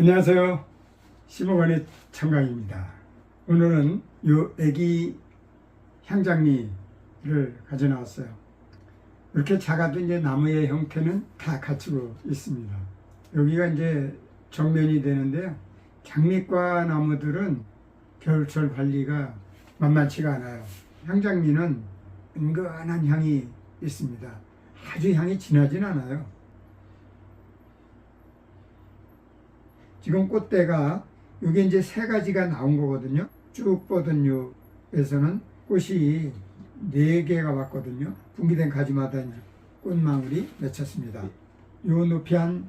안녕하세요. 15번의 청강입니다. 오늘은 요 애기 향장미를 가져 나왔어요. 이렇게 작아도 이제 나무의 형태는 다 갖추고 있습니다. 여기가 이제 정면이 되는데요. 장미과 나무들은 겨울철 관리가 만만치가 않아요. 향장미는 은근한 향이 있습니다. 아주 향이 진하진 않아요. 지금 꽃대가 이게 이제 세 가지가 나온 거거든요. 쭉 뻗은 요에서는 꽃이 네 개가 왔거든요. 분기된 가지마다 꽃망울이 맺혔습니다. 요 높이 한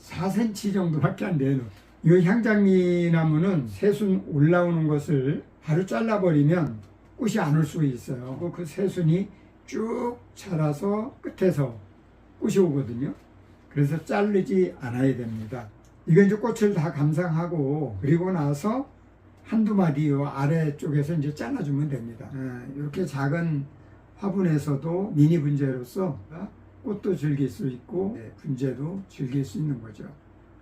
4cm 정도밖에 안 돼요. 이 향장미 나무는 새순 올라오는 것을 바로 잘라버리면 꽃이 안 올 수 있어요. 그 새순이 쭉 자라서 끝에서 꽃이 오거든요. 그래서 자르지 않아야 됩니다. 이건 이제 꽃을 다 감상하고 그리고 나서 한두 마디 요 아래쪽에서 이제 잘라주면 됩니다. 예, 이렇게 작은 화분에서도 미니 분재로서 꽃도 즐길 수 있고 예, 분재도 즐길 수 있는 거죠.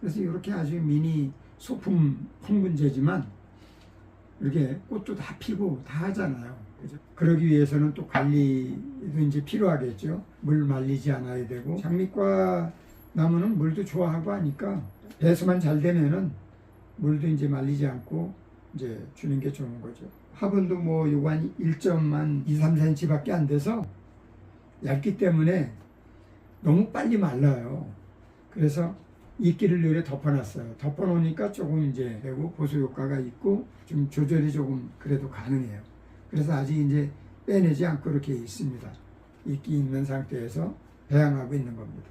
그래서 이렇게 아주 미니 소품 콩분재지만 이렇게 꽃도 다 피고 다 하잖아요. 그죠? 그러기 위해서는 또 관리도 이제 필요하겠죠. 물 말리지 않아야 되고 장미과 나무는 물도 좋아하고 하니까 배수만 잘 되면은 물도 이제 말리지 않고 이제 주는 게 좋은 거죠. 화분도 뭐 요거 한 1.만 2, 3cm밖에 안 돼서 얇기 때문에 너무 빨리 말라요. 그래서 이끼를 요래 덮어놨어요. 덮어놓으니까 조금 이제 되고 보수 효과가 있고 좀 조절이 조금 그래도 가능해요. 그래서 아직 이제 빼내지 않고 이렇게 있습니다. 이끼 있는 상태에서 배양하고 있는 겁니다.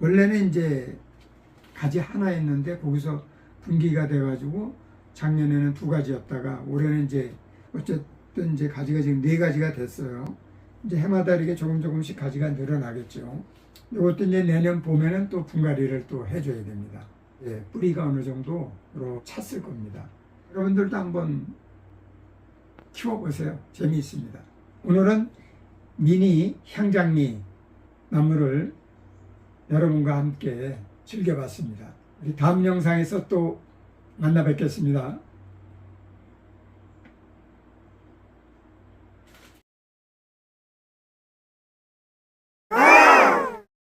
원래는 이제 가지 하나였는데 거기서 분기가 돼가지고 작년에는 두 가지였다가 올해는 이제 어쨌든 이제 가지가 지금 네 가지가 됐어요. 이제 해마다 이렇게 조금 조금씩 가지가 늘어나겠죠. 이것도 이제 내년 봄에는 또 분갈이를 또 해줘야 됩니다. 예, 뿌리가 어느 정도로 찼을 겁니다. 여러분들도 한번 키워보세요. 재미있습니다. 오늘은 미니 향장미 나무를 여러분과 함께 즐겨봤습니다. 우리 다음 영상에서 또 만나 뵙겠습니다.